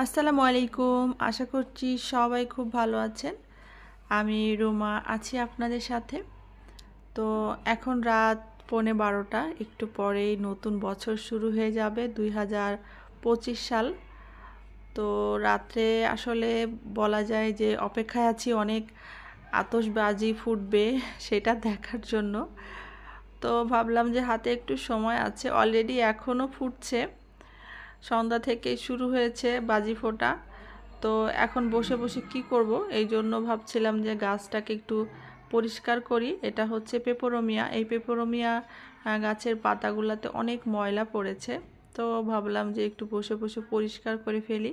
আসসালামু আলাইকুম আশা করছি সবাই খুব ভালো আছেন। আমি রুমা আছি আপনাদের সাথে। তো এখন রাত পৌনে বারোটা। একটু পরেই নতুন বছর শুরু হয়ে যাবে দুই হাজার পঁচিশ সাল। তো রাত্রে আসলে বলা যায় যে অপেক্ষায় আছি অনেক আতসবাজি ফুটবে সেটা দেখার জন্য। তো ভাবলাম যে হাতে একটু সময় আছে। অলরেডি এখনও ফুটছে। সন্ধ্যা থেকে শুরু হয়েছে বাজি ফোটা। তো এখন বসে বসে কি করব? এই জন্য ভাবছিলাম যে গাছটাকে একটু পরিষ্কার করি। এটা হচ্ছে পেপোরোমিয়া। এই পেপোরোমিয়া গাছের পাতাগুলোতে অনেক ময়লা পড়েছে। তো ভাবলাম যে একটু বসে বসে পরিষ্কার করে ফেলি।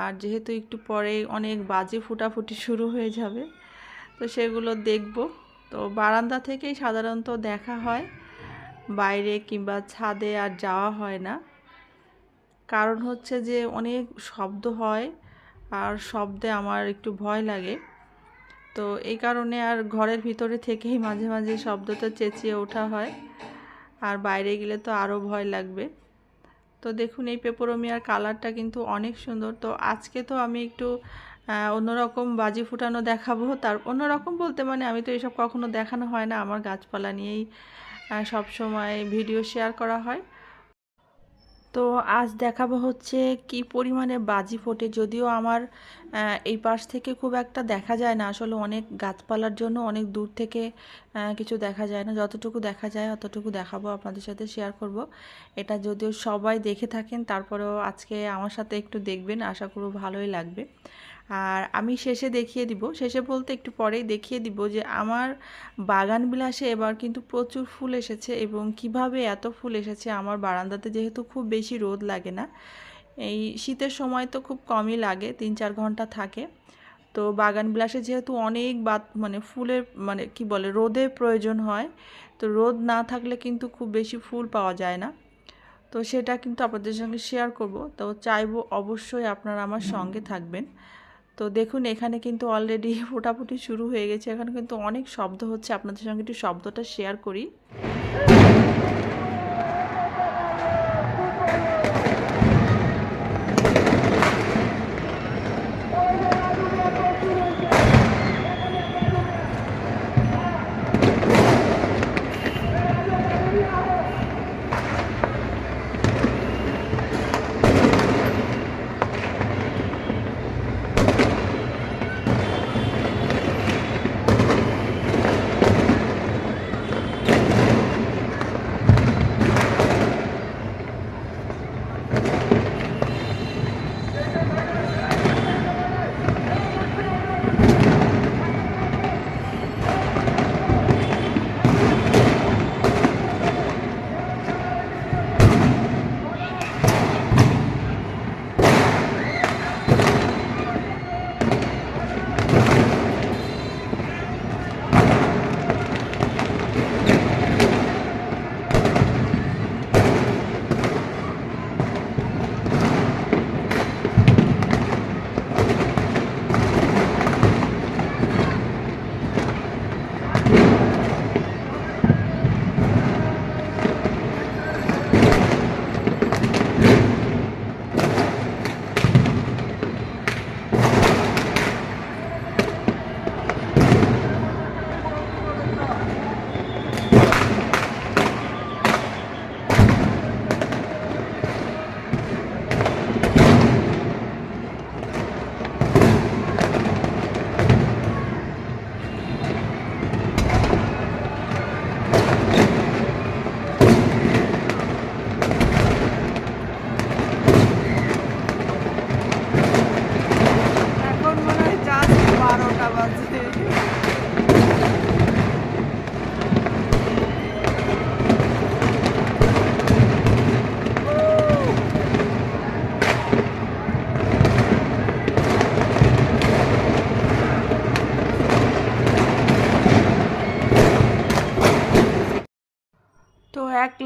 আর যেহেতু একটু পরেই অনেক বাজি ফুটাফুটি শুরু হয়ে যাবে, তো সেগুলো দেখব। তো বারান্দা থেকেই সাধারণত দেখা হয়। বাইরে কিংবা ছাদে আর যাওয়া হয় না। কারণ হচ্ছে যে অনেক শব্দ হয় আর শব্দে আমার একটু ভয় লাগে। তো এই কারণে আর ঘরের ভিতরে থেকেই মাঝে মাঝে শব্দটা চেঁচিয়ে ওঠা হয়। আর বাইরে গেলে তো আরও ভয় লাগবে। তো দেখুন, এই পেপোরোমিয়ার কালারটা কিন্তু অনেক সুন্দর। তো আজকে তো আমি একটু অন্যরকম বাজি ফুটানো দেখাবো। তার, অন্যরকম বলতে মানে আমি তো এসব কখনো দেখানো হয় না। আমার গাছপালা নিয়েই সব সময় ভিডিও শেয়ার করা হয়। তো আজ দেখাবো হচ্ছে কি পরিমাণে বাজি ফোটে। যদিও আমার এই পাশ থেকে খুব একটা দেখা যায় না। আসলে অনেক গাছপালার জন্য অনেক দূর থেকে কিছু দেখা যায় না। যতটুকু দেখা যায় অতটুকু দেখাবো, আপনাদের সাথে শেয়ার করব। এটা যদিও সবাই দেখে থাকেন, তারপরেও আজকে আমার সাথে একটু দেখবেন। আশা করব ভালোই লাগবে। আর আমি শেষে দেখিয়ে দিব। শেষে বলতে একটু পরেই দেখিয়ে দিব যে আমার বাগান বিলাসে এবার কিন্তু প্রচুর ফুল এসেছে এবং কীভাবে এত ফুল এসেছে আমার বারান্দাতে যেহেতু খুব বেশি রোদ লাগে না। এই শীতের সময় তো খুব কমই লাগে তিন চার ঘণ্টা থাকে। তো বাগান বিলাসে যেহেতু অনেক বাত মানে ফুলের মানে কি বলে, রোদের প্রয়োজন হয়, তো রোদ না থাকলে কিন্তু খুব বেশি ফুল পাওয়া যায় না। তো সেটা কিন্তু আপনাদের সঙ্গে শেয়ার করব। তো চাইব অবশ্যই আপনারা আমার সঙ্গে থাকবেন। তো দেখুন, এখানে কিন্তু অলরেডি ফোটাফুটি শুরু হয়ে গেছে। এখানে কিন্তু অনেক শব্দ হচ্ছে। আপনাদের সঙ্গে একটু শব্দটা শেয়ার করি।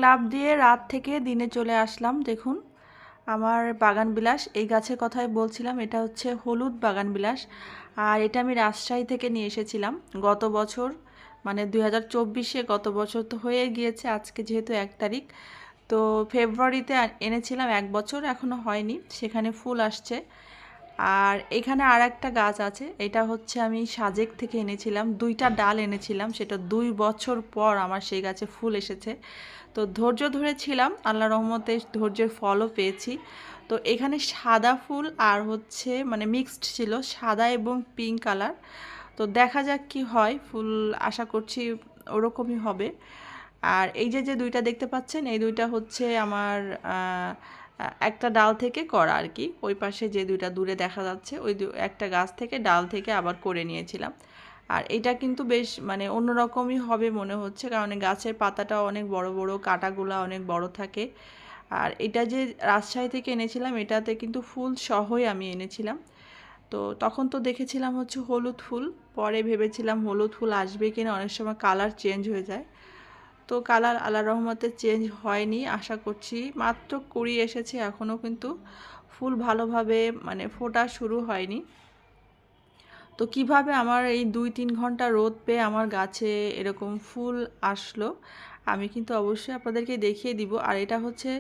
লাফ দিয়ে রাত থেকে দিনে চলে আসলাম, দেখুন। আমার বাগান বিলাস, এই গাছের কথাই বলছিলাম, এটা হচ্ছে হলুদ বাগান বিলাস। আর এটা আমি রাজশাহী থেকে নিয়ে এসেছিলাম। গত বছর মানে দুই হাজার গত বছর তো হয়ে গিয়েছে, আজকে যেহেতু এক তারিখ। তো ফেব্রুয়ারিতে এনেছিলাম এক বছর, এখনও হয়নি। সেখানে ফুল আসছে। আর এখানে আর একটা গাছ আছে। এটা হচ্ছে আমি সাজেক থেকে এনেছিলাম। দুইটা ডাল এনেছিলাম। সেটা দুই বছর পর আমার সেই গাছে ফুল এসেছে। তো ধৈর্য ধরেছিলাম আল্লাহ রহমতে ধৈর্যের ফলও পেয়েছি। তো এখানে সাদা ফুল আর হচ্ছে মানে মিক্সড ছিল, সাদা এবং পিঙ্ক কালার তো দেখা যাক কি হয়। ফুল আশা করছি ওরকমই হবে। আর এই যে যে দুইটা দেখতে পাচ্ছেন, এই দুইটা হচ্ছে আমার একটা ডাল থেকে করা আর কি। ওই পাশে যে দুইটা দূরে দেখা যাচ্ছে, ওই একটা গাছ থেকে ডাল থেকে আবার করে নিয়েছিলাম। আর এটা কিন্তু বেশ মানে অন্যরকমই হবে মনে হচ্ছে, কারণ গাছের পাতাটাও অনেক বড় বড়, কাঁটাগুলা অনেক বড় থাকে। আর এটা যে রাজশাহী থেকে এনেছিলাম, এটাতে কিন্তু ফুল সহই আমি এনেছিলাম। তো তখন তো দেখেছিলাম হচ্ছে হলুদ ফুল, পরে ভেবেছিলাম হলুদ ফুল আসবে কিনা, অনেক সময় কালার চেঞ্জ হয়ে যায়। তো কালার আল্লাহ রহমতে চেঞ্জ হয়নি, আশা করছি। মাত্র কুড়ি এসেছে, এখনও কিন্তু ফুল ভালোভাবে মানে ফোটা শুরু হয়নি। তো কীভাবে আমার এই দুই তিন ঘণ্টা রোদ পেয়ে আমার গাছে এরকম ফুল আসলো, আমি কিন্তু অবশ্যই আপনাদেরকে দেখিয়ে দিব। আর এটা হচ্ছে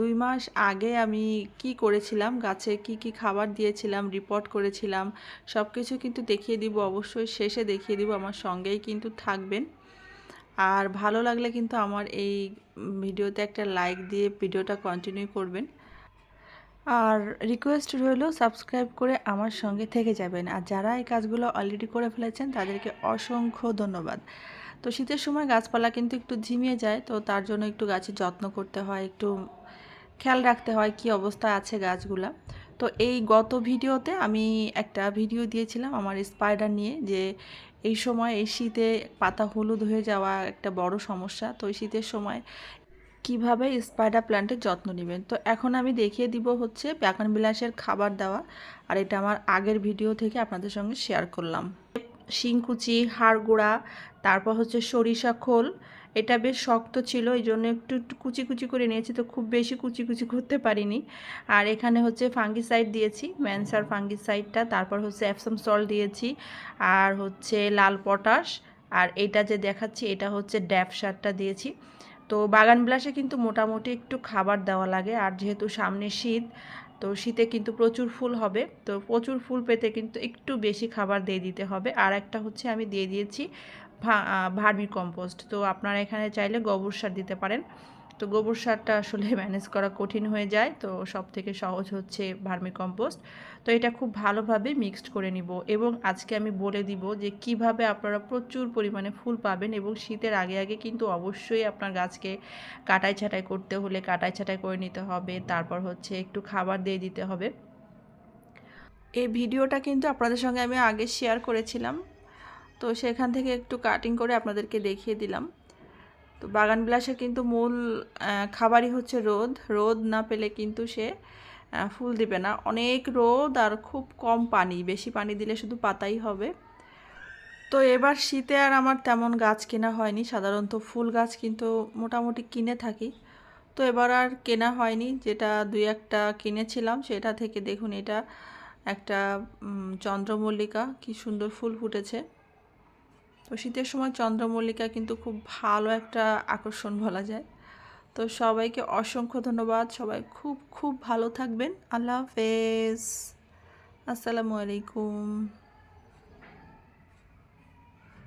দুই মাস আগে আমি কি করেছিলাম, গাছে কি কি খাবার দিয়েছিলাম রিপোর্ট করেছিলাম সব কিছু কিন্তু দেখিয়ে দিব, অবশ্যই শেষে দেখিয়ে দিব, আমার সঙ্গেই কিন্তু থাকবেন। আর ভালো লাগলে কিন্তু আমার এই ভিডিওতে একটা লাইক দিয়ে ভিডিওটা কন্টিনিউ করবেন। আর রিকোয়েস্ট রইল সাবস্ক্রাইব করে আমার সঙ্গে থেকে যাবেন। আর যারা এই কাজগুলো অলরেডি করে ফেলেছেন, তাদেরকে অসংখ্য ধন্যবাদ। তো শীতের সময় গাছপালা কিন্তু একটু ঝিমিয়ে যায়, তো তার জন্য একটু গাছের যত্ন করতে হয়, একটু খেয়াল রাখতে হয় কি অবস্থা আছে গাছগুলা। তো এই গত ভিডিওতে আমি একটা ভিডিও দিয়েছিলাম আমার স্পাইডার নিয়ে, যে এই সময় এই শীতে পাতা হলুদ হয়ে যাওয়া একটা বড় সমস্যা। তো এই শীতের সময় কীভাবে স্পাইডার প্ল্যান্টের যত্ন নেবেন? তো এখন আমি দেখিয়ে দিব হচ্ছে ব্যাকন বিলাসের খাবার দেওয়া। আর এটা আমার আগের ভিডিও থেকে আপনাদের সঙ্গে শেয়ার করলাম। শিংকুচি, হাড়গুড়া, তারপর হচ্ছে সরিষা খোল এটা বেশ শক্ত ছিল এই জন্য একটু কুচি কুচি করে নিয়েছি, তো খুব বেশি কুচি কুচি করতে পারিনি। আর এখানে হচ্ছে ফাঙ্গিসাইড দিয়েছি ম্যানসার ফাঙ্গিসাইডটা তারপর হচ্ছে অ্যাপসাম সল্ট দিয়েছি, আর হচ্ছে লাল পটাশ, আর এটা যে দেখাচ্ছি, এটা হচ্ছে ড্যাপ সারটা দিয়েছি। তো বাগান বিলাসে কিন্তু মোটামুটি একটু খাবার দেওয়া লাগে, আর যেহেতু সামনে শীত, তো শীতে কিন্তু প্রচুর ফুল হবে, তো প্রচুর ফুল পেতে কিন্তু একটু বেশি খাবার দিয়ে দিতে হবে। আর একটা হচ্ছে আমি দিয়ে দিয়েছি ভার্মি কম্পোস্ট। তো আপনারা এখানে চাইলে গোবর সার দিতে পারেন। তো গোবর সারটা আসলে ম্যানেজ করা কঠিন হয়ে যায়। তো সব থেকে সহজ হচ্ছে ভার্মি কম্পোস্ট। তো এটা খুব ভালোভাবে মিক্সড করে নিব এবং আজকে আমি বলে দিব যে কীভাবে আপনারা প্রচুর পরিমাণে ফুল পাবেন এবং শীতের আগে আগে কিন্তু অবশ্যই আপনার গাছকে কাটাই ছাটাই করতে হলে কাটাই ছাটাই করে নিতে হবে। তারপর হচ্ছে একটু খাবার দিয়ে দিতে হবে। এই ভিডিওটা কিন্তু আপনাদের সঙ্গে আমি আগে শেয়ার করেছিলাম। তো সেখান থেকে একটু কাটিং করে আপনাদেরকে দেখিয়ে দিলাম। তো বাগান বিলাসের কিন্তু মূল খাবারই হচ্ছে রোদ। রোদ না পেলে কিন্তু সে ফুল দিবে না। অনেক রোদ আর খুব কম পানি। বেশি পানি দিলে শুধু পাতাই হবে। তো এবার শীতে আর আমার তেমন গাছ কেনা হয়নি। সাধারণত ফুল গাছ কিন্তু মোটামুটি কিনে থাকি। তো এবার আর কেনা হয়নি। যেটা দুই একটা কিনেছিলাম, সেটা থেকে দেখুন এটা একটা চন্দ্রমল্লিকা। কি সুন্দর ফুল ফুটেছে। তো শীতের সময় চন্দ্রমল্লিকা কিন্তু খুব ভালো একটা আকর্ষণ বলা যায়। তো সবাইকে অসংখ্য ধন্যবাদ। সবাই খুব খুব ভালো থাকবেন। আল্লাহ হাফেজ। আসসালামু আলাইকুম।